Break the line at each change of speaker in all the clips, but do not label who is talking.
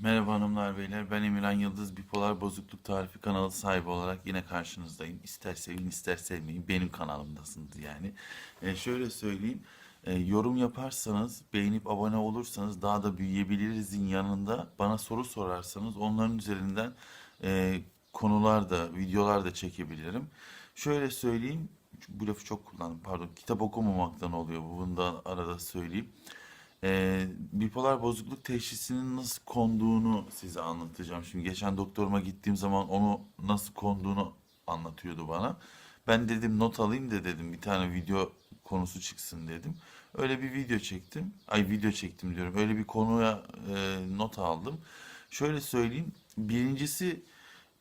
Merhaba hanımlar beyler ben Emirhan Yıldız Bipolar Bozukluk Tarifi kanalı sahibi olarak yine karşınızdayım. İster sevin ister sevmeyin benim kanalımdasınız yani. E, şöyle söyleyeyim e, yorum yaparsanız beğenip abone olursanız daha da büyüyebilirizin yanında bana soru sorarsanız onların üzerinden e, konular da videolar da çekebilirim. Şöyle söyleyeyim bu lafı çok kullandım pardon kitap okumamaktan oluyor bu bunu da arada söyleyeyim. Ee, bipolar bozukluk teşhisinin nasıl konduğunu size anlatacağım. Şimdi geçen doktoruma gittiğim zaman onu nasıl konduğunu anlatıyordu bana. Ben dedim not alayım da dedim bir tane video konusu çıksın dedim. Öyle bir video çektim. Ay video çektim diyorum. Öyle bir konuya e, not aldım. Şöyle söyleyeyim. Birincisi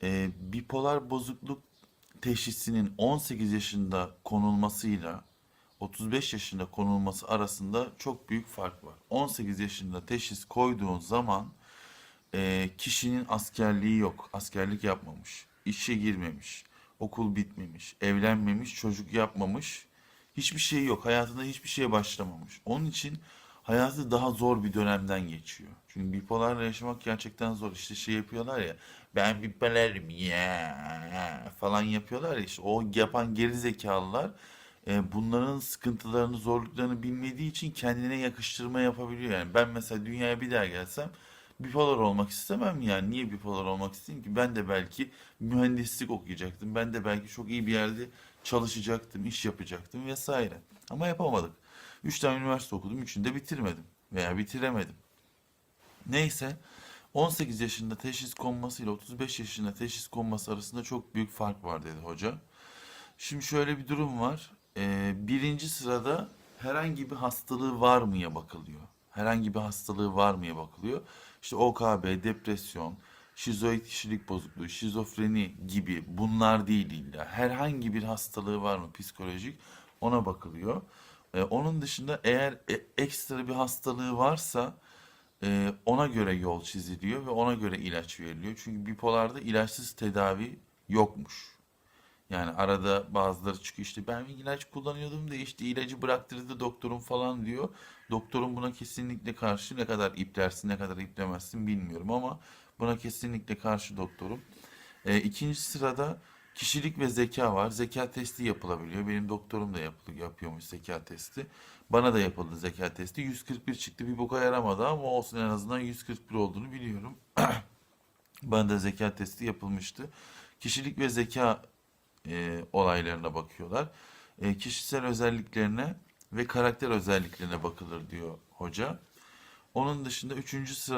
e, bipolar bozukluk teşhisinin 18 yaşında konulmasıyla 35 yaşında konulması arasında çok büyük fark var. 18 yaşında teşhis koyduğun zaman e, kişinin askerliği yok, askerlik yapmamış, işe girmemiş, okul bitmemiş, evlenmemiş, çocuk yapmamış, hiçbir şey yok, hayatında hiçbir şeye başlamamış. Onun için hayatı daha zor bir dönemden geçiyor. Çünkü bipolarla yaşamak gerçekten zor. İşte şey yapıyorlar ya, ben bipolarım ya falan yapıyorlar ya, işte o yapan geri zekalılar e, bunların sıkıntılarını, zorluklarını bilmediği için kendine yakıştırma yapabiliyor. Yani ben mesela dünyaya bir daha gelsem bipolar olmak istemem yani. Niye bipolar olmak isteyeyim ki? Ben de belki mühendislik okuyacaktım. Ben de belki çok iyi bir yerde çalışacaktım, iş yapacaktım vesaire. Ama yapamadık. Üç tane üniversite okudum, üçünü de bitirmedim veya bitiremedim. Neyse 18 yaşında teşhis konması ile 35 yaşında teşhis konması arasında çok büyük fark var dedi hoca. Şimdi şöyle bir durum var. Ee, birinci sırada herhangi bir hastalığı var mıya bakılıyor. Herhangi bir hastalığı var mıya bakılıyor. İşte OKB, depresyon, şizoid kişilik bozukluğu, şizofreni gibi bunlar değil illa. Herhangi bir hastalığı var mı psikolojik ona bakılıyor. Ee, onun dışında eğer e- ekstra bir hastalığı varsa e, ona göre yol çiziliyor ve ona göre ilaç veriliyor. Çünkü bipolarda ilaçsız tedavi yokmuş. Yani arada bazıları çıkıyor işte ben ilaç kullanıyordum da işte ilacı bıraktırdı doktorum falan diyor. Doktorun buna kesinlikle karşı ne kadar iplersin ne kadar iplemezsin bilmiyorum ama buna kesinlikle karşı doktorum. E, ikinci sırada kişilik ve zeka var. Zeka testi yapılabiliyor. Benim doktorum da yapı- yapıyormuş zeka testi. Bana da yapıldı zeka testi. 141 çıktı. Bir boka yaramadı ama olsun en azından 141 olduğunu biliyorum. Bana da zeka testi yapılmıştı. Kişilik ve zeka e, olaylarına bakıyorlar. E, kişisel özelliklerine ve karakter özelliklerine bakılır diyor hoca. Onun dışında üçüncü sıra